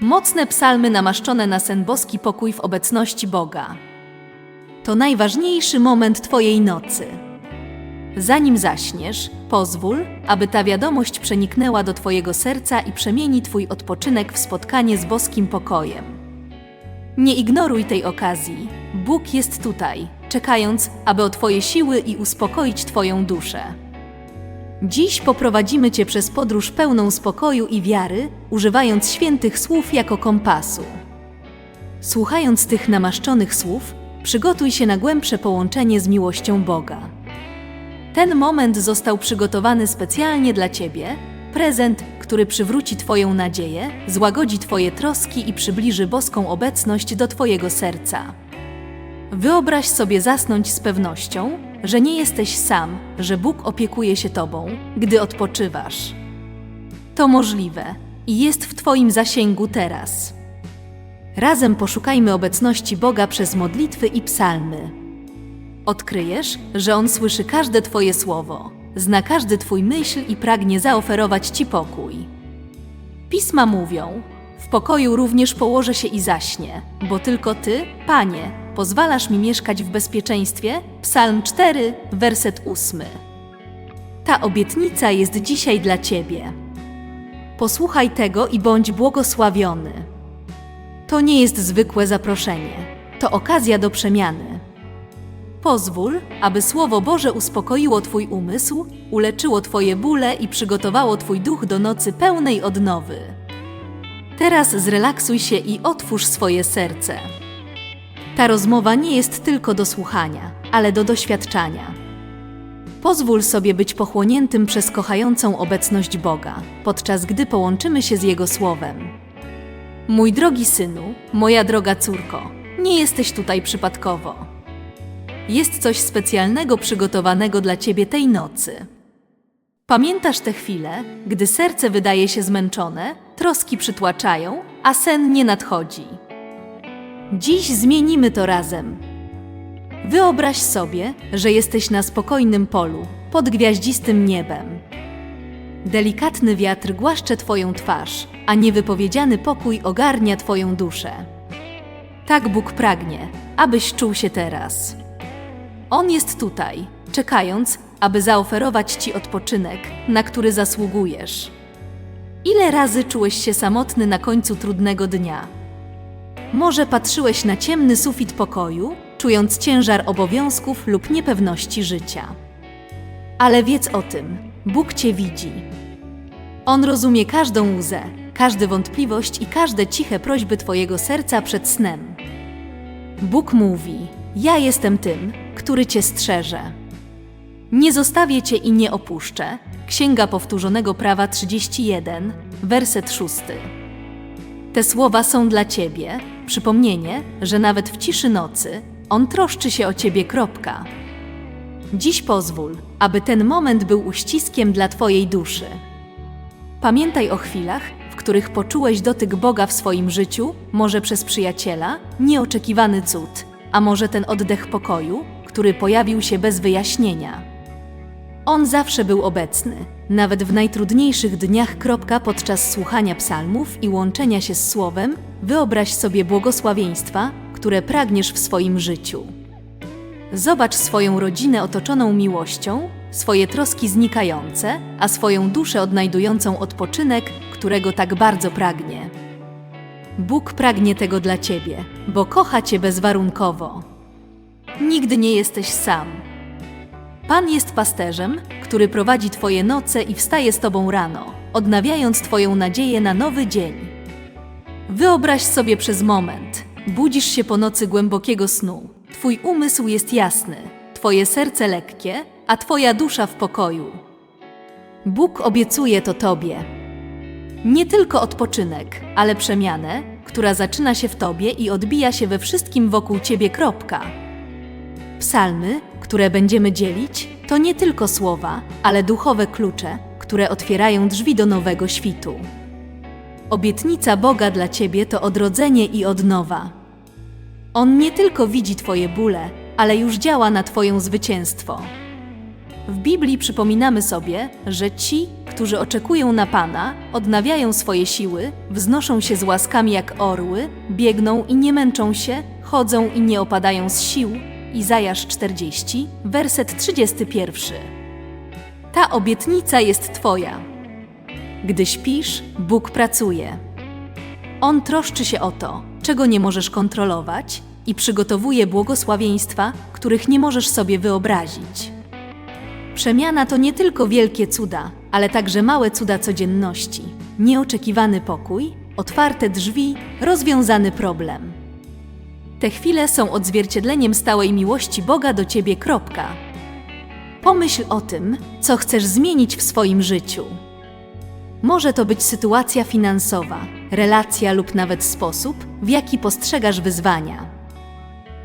Mocne psalmy namaszczone na sen boski pokój w obecności Boga. To najważniejszy moment Twojej nocy. Zanim zaśniesz, pozwól, aby ta wiadomość przeniknęła do Twojego serca i przemieni Twój odpoczynek w spotkanie z boskim pokojem. Nie ignoruj tej okazji. Bóg jest tutaj, czekając, aby o Twoje siły i uspokoić Twoją duszę. Dziś poprowadzimy Cię przez podróż pełną spokoju i wiary, używając świętych słów jako kompasu. Słuchając tych namaszczonych słów, przygotuj się na głębsze połączenie z miłością Boga. Ten moment został przygotowany specjalnie dla Ciebie, prezent, który przywróci Twoją nadzieję, złagodzi Twoje troski i przybliży boską obecność do Twojego serca. Wyobraź sobie zasnąć z pewnością, że nie jesteś sam, że Bóg opiekuje się Tobą, gdy odpoczywasz. To możliwe i jest w Twoim zasięgu teraz. Razem poszukajmy obecności Boga przez modlitwy i psalmy. Odkryjesz, że On słyszy każde Twoje słowo, zna każdy Twój myśl i pragnie zaoferować Ci pokój. Pisma mówią: W pokoju również położę się i zaśnie, bo tylko Ty, Panie, pozwalasz mi mieszkać w bezpieczeństwie. Psalm 4, werset 8. Ta obietnica jest dzisiaj dla Ciebie. Posłuchaj tego i bądź błogosławiony. To nie jest zwykłe zaproszenie, to okazja do przemiany. Pozwól, aby Słowo Boże uspokoiło Twój umysł, uleczyło Twoje bóle i przygotowało Twój duch do nocy pełnej odnowy. Teraz zrelaksuj się i otwórz swoje serce. Ta rozmowa nie jest tylko do słuchania, ale do doświadczania. Pozwól sobie być pochłoniętym przez kochającą obecność Boga, podczas gdy połączymy się z Jego Słowem. Mój drogi synu, moja droga córko, nie jesteś tutaj przypadkowo. Jest coś specjalnego przygotowanego dla ciebie tej nocy. Pamiętasz te chwile, gdy serce wydaje się zmęczone, troski przytłaczają, a sen nie nadchodzi. Dziś zmienimy to razem. Wyobraź sobie, że jesteś na spokojnym polu, pod gwiaździstym niebem. Delikatny wiatr głaszcze Twoją twarz, a niewypowiedziany pokój ogarnia Twoją duszę. Tak Bóg pragnie, abyś czuł się teraz. On jest tutaj, czekając, aby zaoferować Ci odpoczynek, na który zasługujesz. Ile razy czułeś się samotny na końcu trudnego dnia? Może patrzyłeś na ciemny sufit pokoju, czując ciężar obowiązków lub niepewności życia. Ale wiedz o tym, Bóg Cię widzi. On rozumie każdą łzę, każdą wątpliwość i każde ciche prośby Twojego serca przed snem. Bóg mówi: Ja jestem tym, który Cię strzeże. Nie zostawię Cię i nie opuszczę. Księga Powtórzonego Prawa 31, werset 6. Te słowa są dla Ciebie, przypomnienie, że nawet w ciszy nocy On troszczy się o Ciebie. Kropka. Dziś pozwól, aby ten moment był uściskiem dla Twojej duszy. Pamiętaj o chwilach, w których poczułeś dotyk Boga w swoim życiu, może przez przyjaciela, nieoczekiwany cud, a może ten oddech pokoju, który pojawił się bez wyjaśnienia. On zawsze był obecny, nawet w najtrudniejszych dniach. Podczas słuchania psalmów i łączenia się z Słowem, wyobraź sobie błogosławieństwa, które pragniesz w swoim życiu. Zobacz swoją rodzinę otoczoną miłością, swoje troski znikające, a swoją duszę odnajdującą odpoczynek, którego tak bardzo pragnie. Bóg pragnie tego dla Ciebie, bo kocha Cię bezwarunkowo. Nigdy nie jesteś sam. Pan jest pasterzem, który prowadzi Twoje noce i wstaje z Tobą rano, odnawiając Twoją nadzieję na nowy dzień. Wyobraź sobie przez moment, budzisz się po nocy głębokiego snu. Twój umysł jest jasny, Twoje serce lekkie, a Twoja dusza w pokoju. Bóg obiecuje to Tobie. Nie tylko odpoczynek, ale przemianę, która zaczyna się w Tobie i odbija się we wszystkim wokół Ciebie. Kropka. Psalmy, które będziemy dzielić, to nie tylko słowa, ale duchowe klucze, które otwierają drzwi do nowego świtu. Obietnica Boga dla Ciebie to odrodzenie i odnowa. On nie tylko widzi Twoje bóle, ale już działa na Twoją zwycięstwo. W Biblii przypominamy sobie, że ci, którzy oczekują na Pana, odnawiają swoje siły, wznoszą się z łaskami jak orły, biegną i nie męczą się, chodzą i nie opadają z sił. Izajasz 40, werset 31. Ta obietnica jest Twoja. Gdy śpisz, Bóg pracuje. On troszczy się o to, czego nie możesz kontrolować i przygotowuje błogosławieństwa, których nie możesz sobie wyobrazić. Przemiana to nie tylko wielkie cuda, ale także małe cuda codzienności. Nieoczekiwany pokój, otwarte drzwi, rozwiązany problem. Te chwile są odzwierciedleniem stałej miłości Boga do ciebie. Kropka. Pomyśl o tym, co chcesz zmienić w swoim życiu. Może to być sytuacja finansowa, relacja lub nawet sposób, w jaki postrzegasz wyzwania.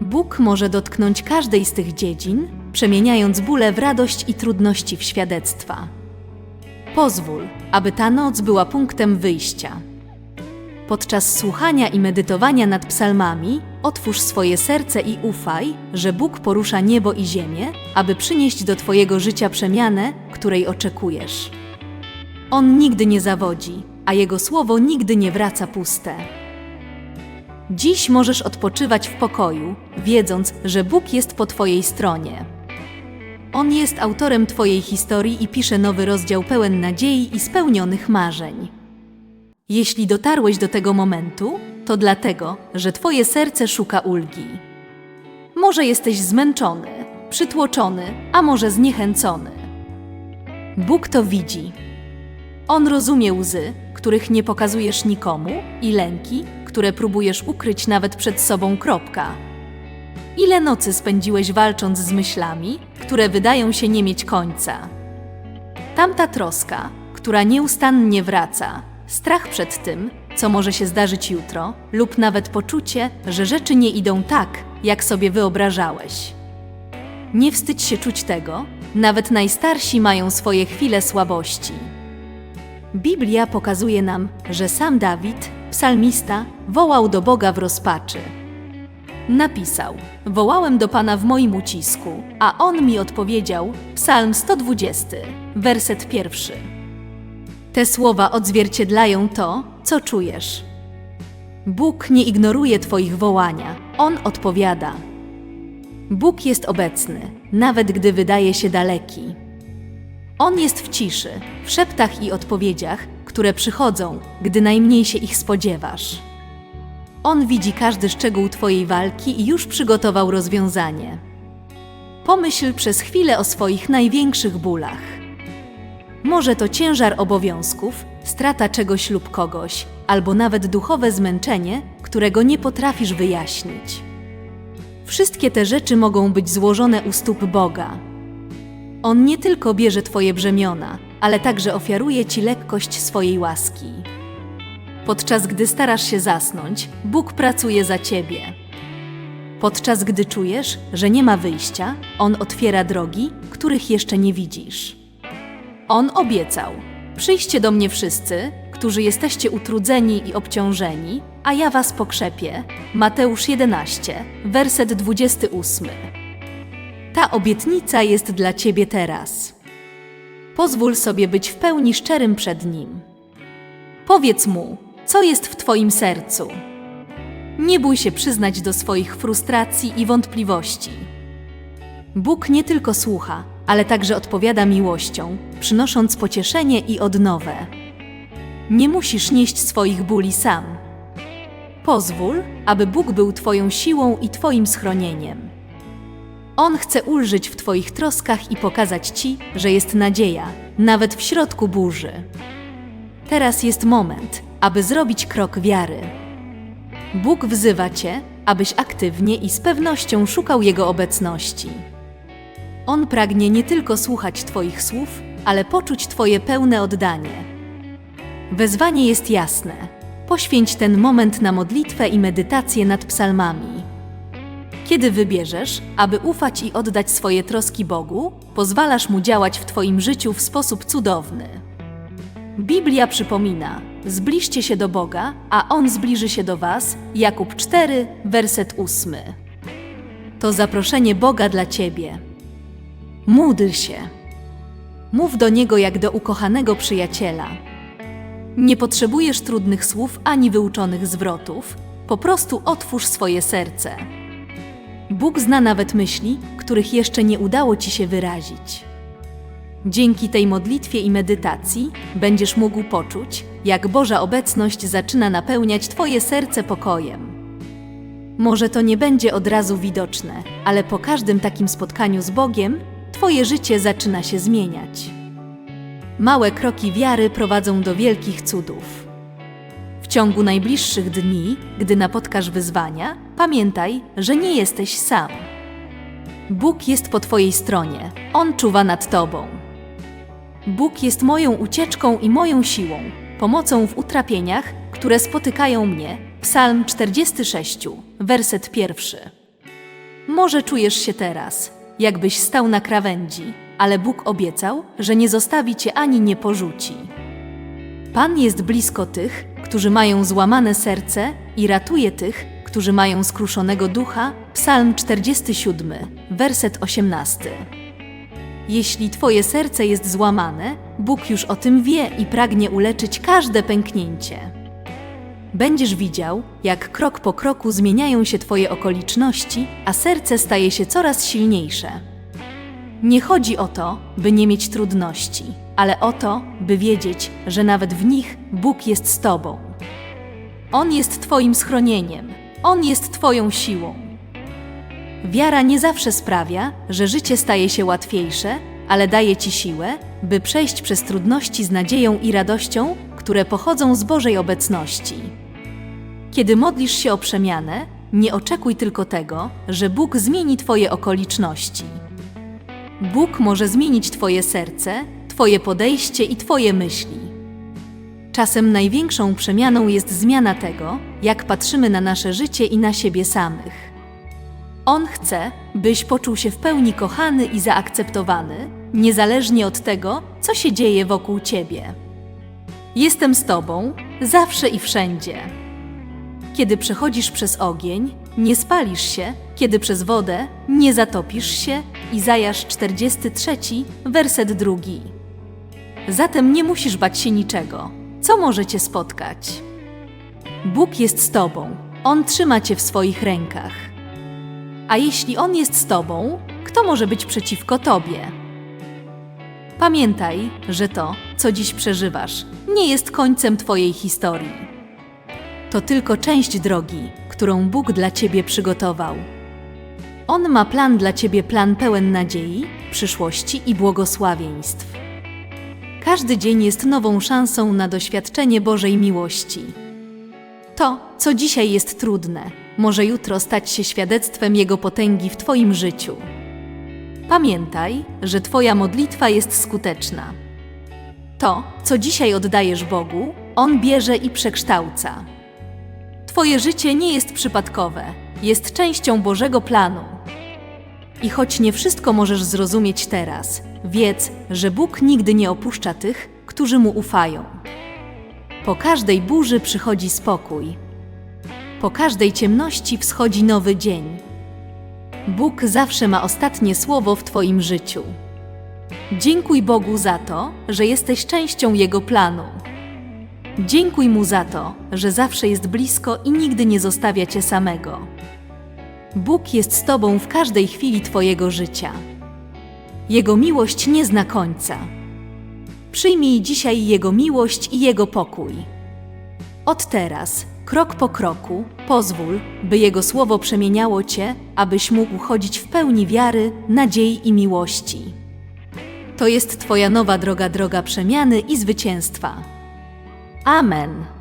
Bóg może dotknąć każdej z tych dziedzin, przemieniając bóle w radość i trudności w świadectwa. Pozwól, aby ta noc była punktem wyjścia. Podczas słuchania i medytowania nad psalmami otwórz swoje serce i ufaj, że Bóg porusza niebo i ziemię, aby przynieść do Twojego życia przemianę, której oczekujesz. On nigdy nie zawodzi, a Jego słowo nigdy nie wraca puste. Dziś możesz odpoczywać w pokoju, wiedząc, że Bóg jest po Twojej stronie. On jest autorem Twojej historii i pisze nowy rozdział pełen nadziei i spełnionych marzeń. Jeśli dotarłeś do tego momentu, to dlatego, że Twoje serce szuka ulgi. Może jesteś zmęczony, przytłoczony, a może zniechęcony. Bóg to widzi. On rozumie łzy, których nie pokazujesz nikomu, i lęki, które próbujesz ukryć nawet przed sobą. Kropka. Ile nocy spędziłeś walcząc z myślami, które wydają się nie mieć końca? Tamta troska, która nieustannie wraca, strach przed tym, co może się zdarzyć jutro, lub nawet poczucie, że rzeczy nie idą tak, jak sobie wyobrażałeś. Nie wstydź się czuć tego, nawet najstarsi mają swoje chwile słabości. Biblia pokazuje nam, że sam Dawid, psalmista, wołał do Boga w rozpaczy. Napisał: Wołałem do Pana w moim ucisku, a on mi odpowiedział. Psalm 120, werset pierwszy. Te słowa odzwierciedlają to, co czujesz. Bóg nie ignoruje Twoich wołania, On odpowiada. Bóg jest obecny, nawet gdy wydaje się daleki. On jest w ciszy, w szeptach i odpowiedziach, które przychodzą, gdy najmniej się ich spodziewasz. On widzi każdy szczegół Twojej walki i już przygotował rozwiązanie. Pomyśl przez chwilę o swoich największych bólach. Może to ciężar obowiązków, strata czegoś lub kogoś, albo nawet duchowe zmęczenie, którego nie potrafisz wyjaśnić. Wszystkie te rzeczy mogą być złożone u stóp Boga. On nie tylko bierze Twoje brzemiona, ale także ofiaruje Ci lekkość swojej łaski. Podczas gdy starasz się zasnąć, Bóg pracuje za Ciebie. Podczas gdy czujesz, że nie ma wyjścia, On otwiera drogi, których jeszcze nie widzisz. On obiecał: Przyjście do mnie wszyscy, którzy jesteście utrudzeni i obciążeni, a ja was pokrzepię. Mateusz 11, werset 28. Ta obietnica jest dla ciebie teraz. Pozwól sobie być w pełni szczerym przed nim. Powiedz mu, co jest w twoim sercu. Nie bój się przyznać do swoich frustracji i wątpliwości. Bóg nie tylko słucha, ale także odpowiada miłością, przynosząc pocieszenie i odnowę. Nie musisz nieść swoich bóli sam. Pozwól, aby Bóg był Twoją siłą i Twoim schronieniem. On chce ulżyć w Twoich troskach i pokazać Ci, że jest nadzieja, nawet w środku burzy. Teraz jest moment, aby zrobić krok wiary. Bóg wzywa Cię, abyś aktywnie i z pewnością szukał Jego obecności. On pragnie nie tylko słuchać Twoich słów, ale poczuć Twoje pełne oddanie. Wezwanie jest jasne. Poświęć ten moment na modlitwę i medytację nad psalmami. Kiedy wybierzesz, aby ufać i oddać swoje troski Bogu, pozwalasz Mu działać w Twoim życiu w sposób cudowny. Biblia przypomina: zbliżcie się do Boga, a On zbliży się do Was. Jakub 4, werset 8. To zaproszenie Boga dla Ciebie. Módl się, Mów do niego jak do ukochanego przyjaciela. Nie potrzebujesz trudnych słów ani wyuczonych zwrotów, po prostu otwórz swoje serce. Bóg zna nawet myśli, których jeszcze nie udało ci się wyrazić. Dzięki tej modlitwie i medytacji będziesz mógł poczuć, jak Boża obecność zaczyna napełniać Twoje serce pokojem. Może to nie będzie od razu widoczne, ale po każdym takim spotkaniu z Bogiem Twoje życie zaczyna się zmieniać. Małe kroki wiary prowadzą do wielkich cudów. W ciągu najbliższych dni, gdy napotkasz wyzwania, pamiętaj, że nie jesteś sam. Bóg jest po Twojej stronie, On czuwa nad Tobą. Bóg jest moją ucieczką i moją siłą, pomocą w utrapieniach, które spotykają mnie. Psalm 46, werset pierwszy. Może czujesz się teraz, jakbyś stał na krawędzi, ale Bóg obiecał, że nie zostawi cię ani nie porzuci. Pan jest blisko tych, którzy mają złamane serce i ratuje tych, którzy mają skruszonego ducha. Psalm 47, werset 18. Jeśli Twoje serce jest złamane, Bóg już o tym wie i pragnie uleczyć każde pęknięcie. Będziesz widział, jak krok po kroku zmieniają się Twoje okoliczności, a serce staje się coraz silniejsze. Nie chodzi o to, by nie mieć trudności, ale o to, by wiedzieć, że nawet w nich Bóg jest z Tobą. On jest Twoim schronieniem, On jest Twoją siłą. Wiara nie zawsze sprawia, że życie staje się łatwiejsze, ale daje Ci siłę, by przejść przez trudności z nadzieją i radością, które pochodzą z Bożej obecności. Kiedy modlisz się o przemianę, nie oczekuj tylko tego, że Bóg zmieni Twoje okoliczności. Bóg może zmienić Twoje serce, Twoje podejście i Twoje myśli. Czasem największą przemianą jest zmiana tego, jak patrzymy na nasze życie i na siebie samych. On chce, byś poczuł się w pełni kochany i zaakceptowany, niezależnie od tego, co się dzieje wokół ciebie. Jestem z tobą, zawsze i wszędzie. Kiedy przechodzisz przez ogień, nie spalisz się, kiedy przez wodę, nie zatopisz się. Izajasz 43, werset drugi. Zatem nie musisz bać się niczego, co może cię spotkać. Bóg jest z tobą, On trzyma cię w swoich rękach. A jeśli On jest z Tobą, kto może być przeciwko Tobie? Pamiętaj, że to, co dziś przeżywasz, nie jest końcem Twojej historii. To tylko część drogi, którą Bóg dla Ciebie przygotował. On ma plan dla Ciebie, plan pełen nadziei, przyszłości i błogosławieństw. Każdy dzień jest nową szansą na doświadczenie Bożej miłości. To, co dzisiaj jest trudne, może jutro stać się świadectwem Jego potęgi w Twoim życiu. Pamiętaj, że Twoja modlitwa jest skuteczna. To, co dzisiaj oddajesz Bogu, On bierze i przekształca. Twoje życie nie jest przypadkowe, jest częścią Bożego planu. I choć nie wszystko możesz zrozumieć teraz, wiedz, że Bóg nigdy nie opuszcza tych, którzy Mu ufają. Po każdej burzy przychodzi spokój. Po każdej ciemności wschodzi nowy dzień. Bóg zawsze ma ostatnie słowo w Twoim życiu. Dziękuj Bogu za to, że jesteś częścią Jego planu. Dziękuj Mu za to, że zawsze jest blisko i nigdy nie zostawia Cię samego. Bóg jest z Tobą w każdej chwili Twojego życia. Jego miłość nie zna końca. Przyjmij dzisiaj Jego miłość i Jego pokój. Od teraz, krok po kroku, pozwól, by Jego słowo przemieniało Cię, abyś mógł chodzić w pełni wiary, nadziei i miłości. To jest Twoja nowa droga, droga przemiany i zwycięstwa. Amen.